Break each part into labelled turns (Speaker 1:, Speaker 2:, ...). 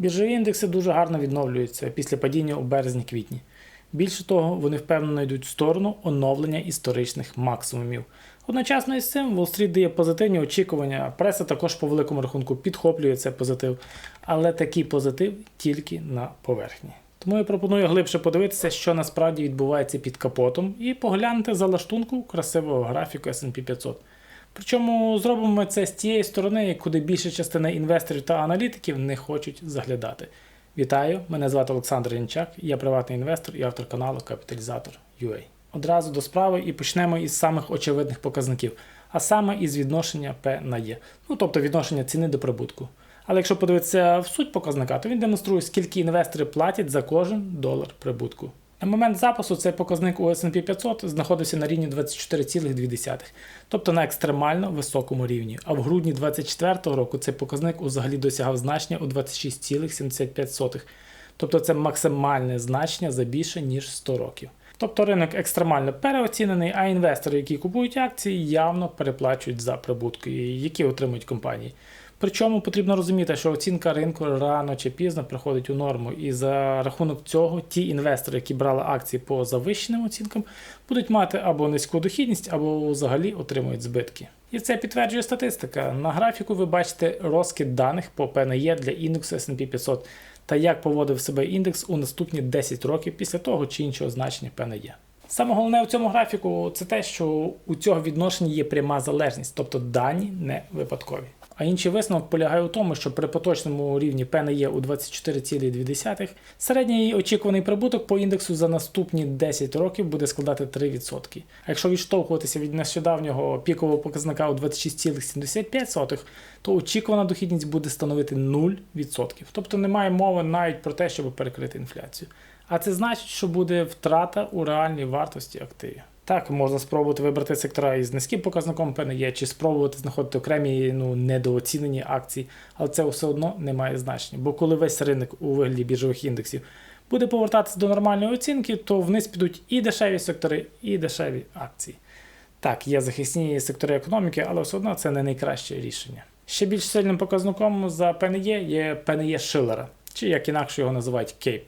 Speaker 1: Біржові індекси дуже гарно відновлюються після падіння у березні-квітні. Більше того, вони впевнено йдуть в сторону оновлення історичних максимумів. Одночасно із цим Street дає позитивні очікування, преса також по великому рахунку підхоплює цей позитив, але такий позитив тільки на поверхні. Тому я пропоную глибше подивитися, що насправді відбувається під капотом, і поглянути за лаштунку красивого графіку S&P 500. Причому зробимо ми це з тієї сторони, куди більша частина інвесторів та аналітиків не хочуть заглядати. Вітаю! Мене звати Олександр Янчак, я приватний інвестор і автор каналу Капіталізатор UA. Одразу до справи і почнемо із самих очевидних показників, а саме із відношення P на E, ну тобто відношення ціни до прибутку. Але якщо подивитися в суть показника, то він демонструє, скільки інвестори платять за кожен долар прибутку. На момент запису цей показник у S&P 500 знаходився на рівні 24,2, тобто на екстремально високому рівні. А в грудні 2024 року цей показник взагалі досягав значення у 26,75, тобто це максимальне значення за більше ніж 100 років. Тобто ринок екстремально переоцінений, а інвестори, які купують акції, явно переплачують за прибутки, які отримують компанії. Причому потрібно розуміти, що оцінка ринку рано чи пізно приходить у норму, і за рахунок цього ті інвестори, які брали акції по завищеним оцінкам, будуть мати або низьку дохідність, або взагалі отримують збитки. І це підтверджує статистика. На графіку ви бачите розкид даних по ПНЄ для індексу S&P 500 та як поводив себе індекс у наступні 10 років після того чи іншого значення ПНЄ. Саме головне у цьому графіку це те, що у цього відношення є пряма залежність, тобто дані не випадкові. А інший висновок полягає у тому, що при поточному рівні ПНЄ у 24,2 середній очікуваний прибуток по індексу за наступні 10 років буде складати 3%. А якщо відштовхуватися від нещодавнього пікового показника у 26,75, то очікувана дохідність буде становити 0%. Тобто немає мови навіть про те, щоб перекрити інфляцію. А це значить, що буде втрата у реальній вартості активів. Так, можна спробувати вибрати сектора із низьким показником ПНЄ, чи спробувати знаходити окремі ну, недооцінені акції, але це все одно не має значення. Бо коли весь ринок у вигляді біржових індексів буде повертатися до нормальної оцінки, то вниз підуть і дешеві сектори, і дешеві акції. Так, є захисні сектори економіки, але все одно це не найкраще рішення. Ще більш сильним показником за ПНЄ є ПНЄ Шиллера, чи як інакше його називають Кейп.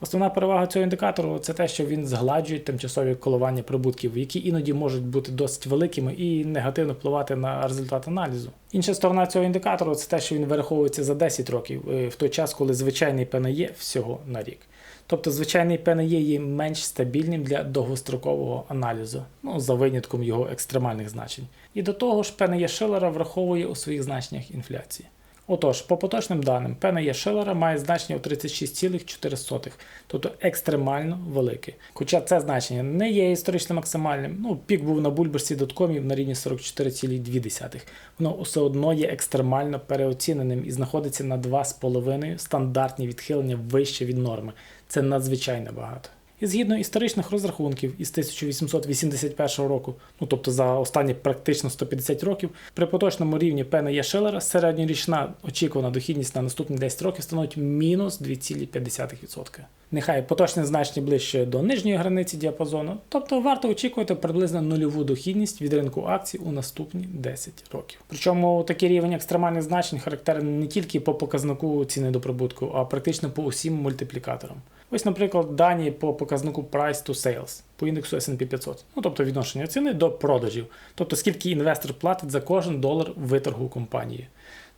Speaker 1: Основна перевага цього індикатору це те, що він згладжує тимчасові коливання прибутків, які іноді можуть бути досить великими і негативно впливати на результат аналізу. Інша сторона цього індикатору це те, що він вираховується за 10 років, в той час, коли звичайний ПНЄ всього на рік. Тобто звичайний ПНЄ є менш стабільним для довгострокового аналізу, ну за винятком його екстремальних значень. І до того ж, ПНЄ Шиллера враховує у своїх значеннях інфляції. Отож, по поточним даним, ПНЄ Шиллера має значення у 36,4, тобто екстремально велике. Хоча це значення не є історично максимальним, ну пік був на бульбашці доткомів на рівні 44,2. Воно все одно є екстремально переоціненим і знаходиться на 2,5 стандартні відхилення вище від норми. Це надзвичайно багато. І згідно історичних розрахунків із 1881 року, ну тобто за останні практично 150 років, при поточному рівні ПНЄ Шиллера середньорічна очікувана дохідність на наступні 10 років становить мінус 2,5%. Нехай поточне значення ближче до нижньої границі діапазону, тобто варто очікувати приблизно нульову дохідність від ринку акцій у наступні 10 років. Причому такий рівень екстремальних значень характерний не тільки по показнику ціни до прибутку, а практично по усім мультиплікаторам. Ось, наприклад, дані по показнику Price to Sales по індексу S&P 500, ну тобто відношення ціни до продажів, тобто скільки інвестор платить за кожен долар виторгу компанії.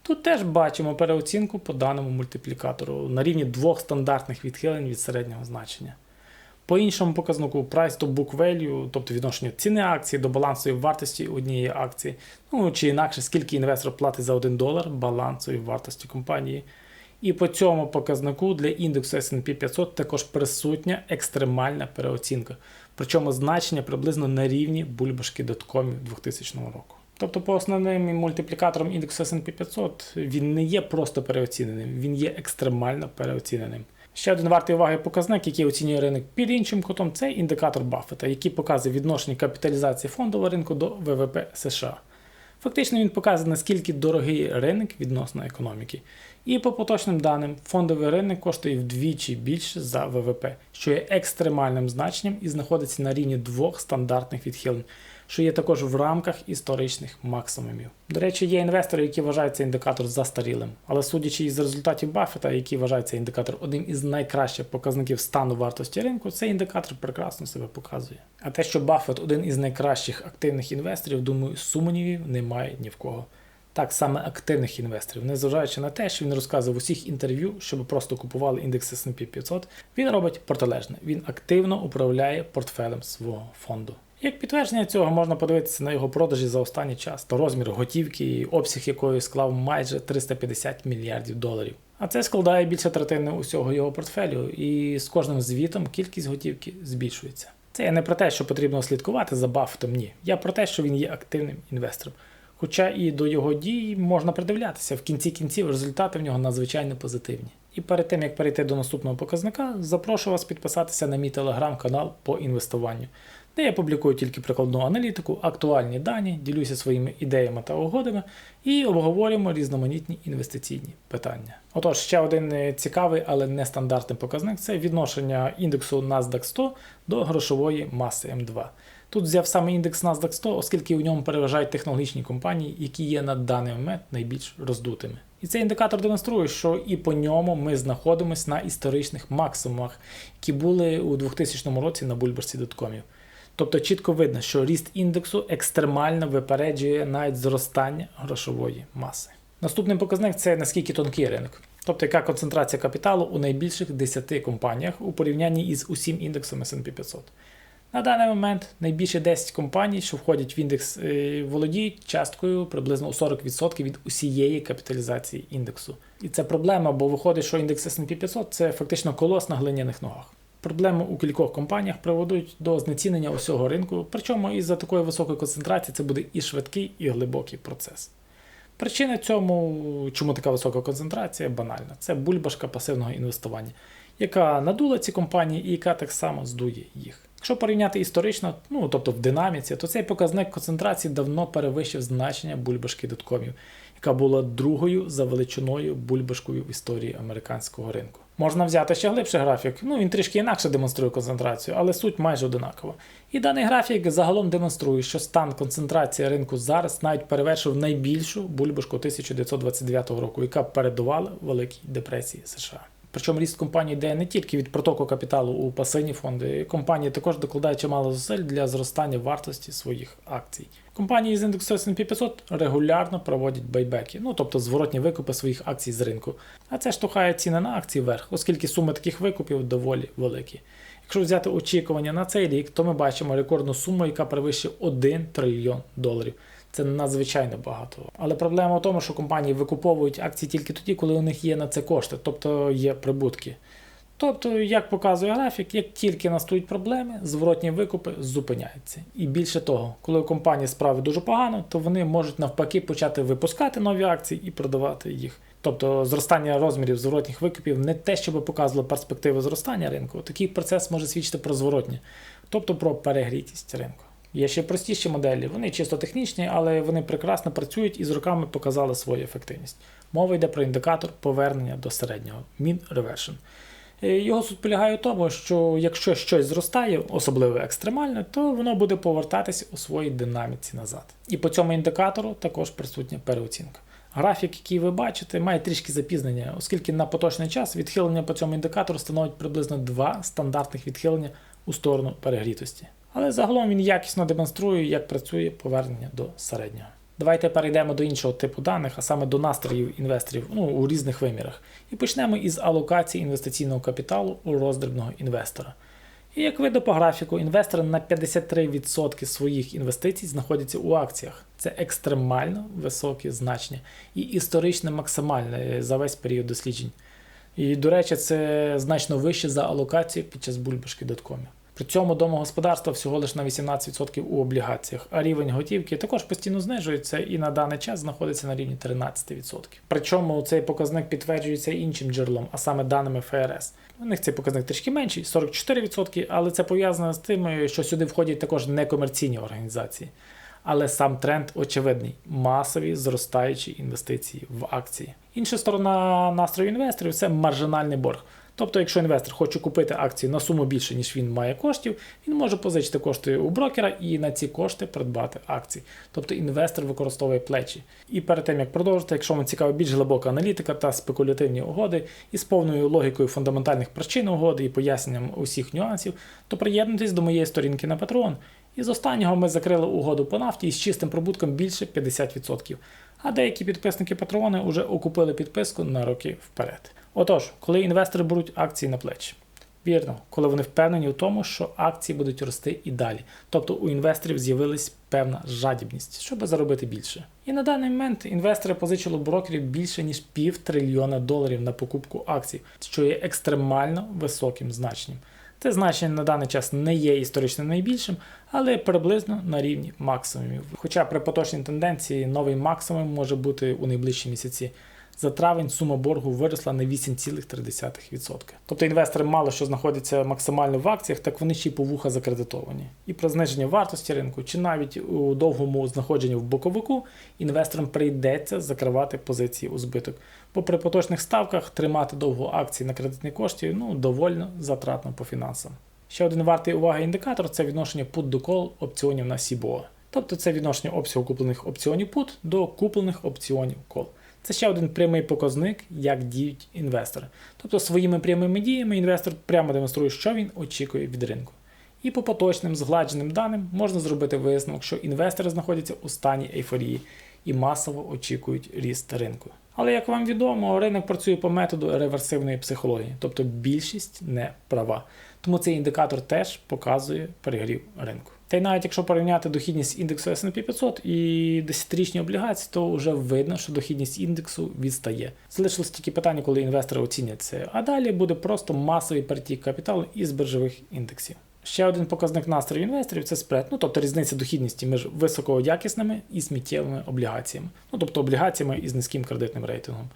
Speaker 1: Тут теж бачимо переоцінку по даному мультиплікатору на рівні двох стандартних відхилень від середнього значення. По іншому показнику Price to Book Value, тобто відношення ціни акції до балансової вартості однієї акції, ну чи інакше, скільки інвестор платить за 1 долар балансової вартості компанії. І по цьому показнику для індексу S&P 500 також присутня екстремальна переоцінка, причому значення приблизно на рівні бульбашки доткомів 2000 року. Тобто, по основним мультиплікаторам індексу S&P 500 він не є просто переоціненим, він є екстремально переоціненим. Ще один вартий уваги показник, який оцінює ринок під іншим кутом, це індикатор Баффета, який показує відношення капіталізації фондового ринку до ВВП США. Фактично він показує, наскільки дорогий ринок відносно економіки. І по поточним даним, фондовий ринок коштує вдвічі більше за ВВП, що є екстремальним значенням і знаходиться на рівні двох стандартних відхилень, що є також в рамках історичних максимумів. До речі, є інвестори, які вважають цей індикатор застарілим, але судячи із результатів Баффета, який вважає цей індикатор одним із найкращих показників стану вартості ринку, цей індикатор прекрасно себе показує. А те, що Баффет один із найкращих активних інвесторів, думаю, сумнівів немає ні в кого. Так саме активних інвесторів, незважаючи на те, що він розказує в усіх інтерв'ю, щоб просто купували індекс S&P 500, він робить протилежне. Він активно управляє портфелем свого фонду. Як підтвердження цього можна подивитися на його продажі за останній час, то розмір готівки, обсяг якої склав майже 350 мільярдів доларів. А це складає більше третини усього його портфелю, і з кожним звітом кількість готівки збільшується. Це я не про те, що потрібно слідкувати за Баффетом, ні. Я про те, що він є активним інвестором. Хоча і до його дій можна придивлятися, в кінці кінців результати в нього надзвичайно позитивні. І перед тим як перейти до наступного показника, запрошую вас підписатися на мій телеграм-канал по інвестуванню, де я публікую тільки прикладну аналітику, актуальні дані, ділюся своїми ідеями та угодами і обговорюємо різноманітні інвестиційні питання. Отож, ще один е, цікавий, але нестандартний показник це відношення індексу NASDAQ 100 до грошової маси М2. Тут взяв саме індекс NASDAQ 100, оскільки у ньому переважають технологічні компанії, які є на даний момент найбільш роздутими. І цей індикатор демонструє, що і по ньому ми знаходимося на історичних максимумах, які були у 2000 році на бульбашці доткомів. Тобто чітко видно, що ріст індексу екстремально випереджує навіть зростання грошової маси. Наступний показник це наскільки тонкий ринок, тобто яка концентрація капіталу у найбільших 10 компаніях у порівнянні із усім індексом S&P 500. На даний момент найбільше 10 компаній, що входять в індекс, е, володіють часткою приблизно у 40% від усієї капіталізації індексу. І це проблема, бо виходить, що індекс S&P 500 це фактично колос на глиняних ногах. Проблеми у кількох компаніях приводять до знецінення усього ринку, причому із-за такої високої концентрації це буде і швидкий, і глибокий процес. Причина цьому, чому така висока концентрація, банальна. Це бульбашка пасивного інвестування, яка надула ці компанії і яка так само здує їх. Якщо порівняти історично, ну тобто в динаміці, то цей показник концентрації давно перевищив значення бульбашки доткомів, яка була другою за величиною бульбашкою в історії американського ринку. Можна взяти ще глибший графік, ну він трішки інакше демонструє концентрацію, але суть майже одинакова. І даний графік загалом демонструє, що стан концентрації ринку зараз навіть перевершив найбільшу бульбашку 1929 року, яка передувала Великій депресії США. Причому ріст компанії йде не тільки від протоку капіталу у пасивні фонди, компанії також докладають чимало зусиль для зростання вартості своїх акцій. Компанії з індексу S&P 500 регулярно проводять байбеки, ну тобто зворотні викупи своїх акцій з ринку. А це штовхає ціни на акції вверх, оскільки суми таких викупів доволі великі. Якщо взяти очікування на цей рік, то ми бачимо рекордну суму, яка перевищує 1 трильйон доларів. Це надзвичайно багато. Але проблема в тому, що компанії викуповують акції тільки тоді, коли у них є на це кошти, тобто є прибутки. Тобто, як показує графік, як тільки настають проблеми, зворотні викупи зупиняються. І більше того, коли у компанії справи дуже погано, то вони можуть навпаки почати випускати нові акції і продавати їх. Тобто зростання розмірів зворотніх викупів не те, щоб показувало перспективи зростання ринку. Такий процес може свідчити про зворотнє, тобто про перегрітість ринку. Є ще простіші моделі, вони чисто технічні, але вони прекрасно працюють і з роками показали свою ефективність. Мова йде про індикатор повернення до середнього Mean Reversion. Е, його суть полягає в тому, що якщо щось зростає, особливо екстремально, то воно буде повертатись у своїй динаміці назад. І по цьому індикатору також присутня переоцінка. Графік, який ви бачите, має трішки запізнення, оскільки на поточний час відхилення по цьому індикатору становить приблизно два стандартних відхилення у сторону перегрітості. Але загалом він якісно демонструє, як працює повернення до середнього. Давайте перейдемо до іншого типу даних, а саме до настроїв інвесторів ну, у різних вимірах. І почнемо із алокації інвестиційного капіталу у роздрібного інвестора. І як видно по графіку, інвестори на 53% своїх інвестицій знаходяться у акціях. Це екстремально високі значення і історично максимальне за весь період досліджень. І, до речі, це значно вище за алокацію під час бульбашки доткомів. При цьому домогосподарства всього лише на 18% у облігаціях, а рівень готівки також постійно знижується і на даний час знаходиться на рівні 13%. Причому цей показник підтверджується іншим джерелом, а саме даними ФРС. У них цей показник трішки менший 44%, але це пов'язано з тим, що сюди входять також некомерційні організації. Але сам тренд очевидний масові зростаючі інвестиції в акції. Інша сторона настрою інвесторів це маржинальний борг Тобто, якщо інвестор хоче купити акцію на суму більше, ніж він має коштів, він може позичити кошти у брокера і на ці кошти придбати акції. Тобто інвестор використовує плечі. І перед тим як продовжити, якщо вам цікава більш глибока аналітика та спекулятивні угоди із повною логікою фундаментальних причин угоди і поясненням усіх нюансів, то приєднуйтесь до моєї сторінки на Patreon. І з останнього ми закрили угоду по нафті із чистим прибутком більше 50%. А деякі підписники Патреони вже окупили підписку на роки вперед. Отож, коли інвестори беруть акції на плечі. Вірно, коли вони впевнені в тому, що акції будуть рости і далі. Тобто у інвесторів з'явилась певна жадібність, щоб заробити більше. І на даний момент інвестори позичили брокерів більше ніж пів трильйона доларів на покупку акцій, що є екстремально високим значенням. Це значення на даний час не є історично найбільшим, але приблизно на рівні максимумів. Хоча при поточній тенденції новий максимум може бути у найближчі місяці. За травень сума боргу виросла на 8,3%. Тобто інвестори мало що знаходяться максимально в акціях, так вони ще й по вуха закредитовані. І про зниження вартості ринку, чи навіть у довгому знаходженні в боковику інвесторам прийдеться закривати позиції у збиток. Бо при поточних ставках тримати довго акції на кредитній кошті ну, доволі затратно по фінансам. Ще один вартий уваги індикатор це відношення put до call опціонів на SIBO. Тобто це відношення обсягу куплених опціонів put до куплених опціонів call. Це ще один прямий показник, як діють інвестори. Тобто своїми прямими діями інвестор прямо демонструє, що він очікує від ринку. І по поточним згладженим даним можна зробити висновок, що інвестори знаходяться у стані ейфорії і масово очікують ріст ринку. Але як вам відомо, ринок працює по методу реверсивної психології, тобто більшість не права. Тому цей індикатор теж показує перегрів ринку. Та й навіть якщо порівняти дохідність індексу S&P 500 і 10-річні облігації, то вже видно, що дохідність індексу відстає. Залишилось тільки питання, коли інвестори оцінять це. А далі буде просто масовий перетік капіталу із біржових індексів. Ще один показник настрою інвесторів це спред, ну тобто різниця дохідності між високоякісними і сміттєвими облігаціями, ну тобто облігаціями із низьким кредитним рейтингом.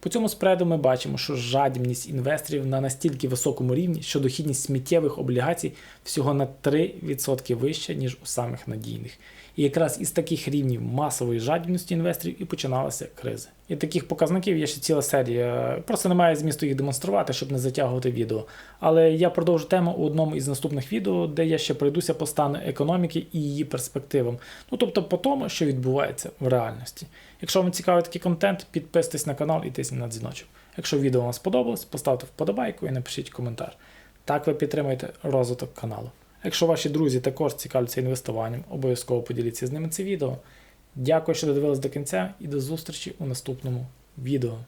Speaker 1: По цьому спреду ми бачимо, що жадібність інвесторів на настільки високому рівні, що дохідність сміттєвих облігацій всього на 3% вища, ніж у самих надійних. І якраз із таких рівнів масової жадібності інвесторів і починалася криза. І таких показників є ще ціла серія. Просто немає змісту їх демонструвати, щоб не затягувати відео. Але я продовжу тему у одному із наступних відео, де я ще пройдуся по стану економіки і її перспективам. Ну тобто по тому, що відбувається в реальності. Якщо вам цікавий такий контент, підписуйтесь на канал і тисніть на дзвіночок. Якщо відео вам сподобалось, поставте вподобайку і напишіть коментар. Так ви підтримуєте розвиток каналу. Якщо ваші друзі також цікавляться інвестуванням, обов'язково поділіться з ними це відео. Дякую, що додивились до кінця і до зустрічі у наступному відео.